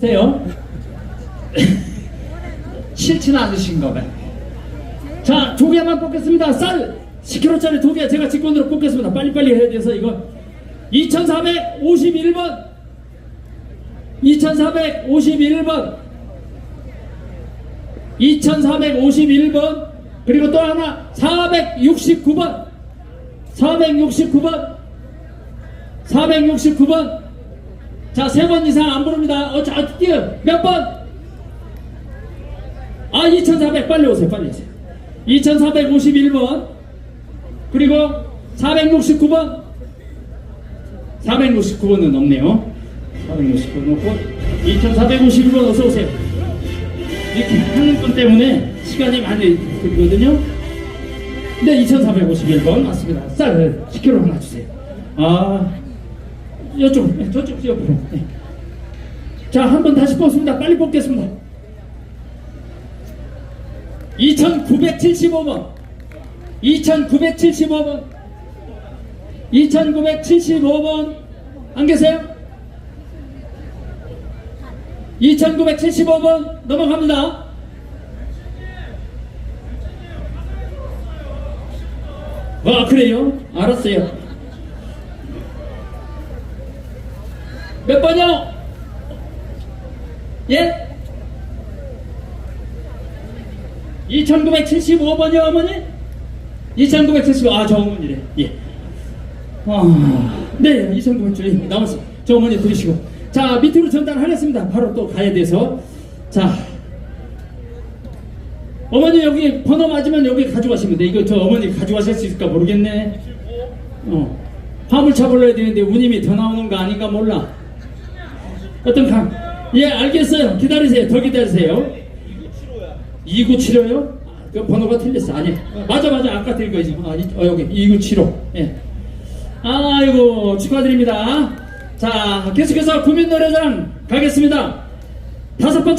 세요. 싫지는 않으신가 봐요. 자, 두 개만 뽑겠습니다. 쌀 10kg짜리 두 개 제가 직권으로 뽑겠습니다. 빨리빨리 해야 돼서 이거 2451번 2451번 2451번 그리고 또 하나 469번 469번 469번 자, 세 번 이상 안 부릅니다. 어, 자, 뛰어. 몇 번? 아, 2400. 빨리 오세요. 빨리 오세요. 2451번. 그리고 469번. 469번은 없네요. 469번 없고. 2451번 어서 오세요. 이렇게 하는 분 때문에 시간이 많이 들거든요. 네, 2451번 맞습니다. 쌀 10kg 하나 주세요. 아, 이쪽, 네, 저쪽 옆으로. 네. 자, 한 번 다시 뽑습니다. 빨리 뽑겠습니다. 2975번. 2975번. 2975번. 안 계세요? 2975번 넘어갑니다. 아, 그래요? 알았어요. 몇 번이요? 예? 2975번이요, 어머니? 2975, 아, 저 어머니래. 예. 아, 네, 2975. 남았어. 저 어머니 들으시고. 자, 밑으로 전달하겠습니다. 바로 또 가야 돼서. 자. 어머니 여기 번호 맞으면 여기 가져가시면 돼. 이거 저 어머니 가져가실 수 있을까 모르겠네. 어. 화물차 불러야 되는데 운임이 더 나오는 거 아닌가 몰라. 어떤 강? 예, 알겠어요. 기다리세요. 더 기다리세요. 2975요? 그 번호가 틀렸어. 아니. 어, 맞아, 맞아. 아까 드린 거지. 아, 이- 어, 여기. 2975. 예. 아이고, 축하드립니다. 자, 계속해서 구민노래장 가겠습니다. 다섯 번째.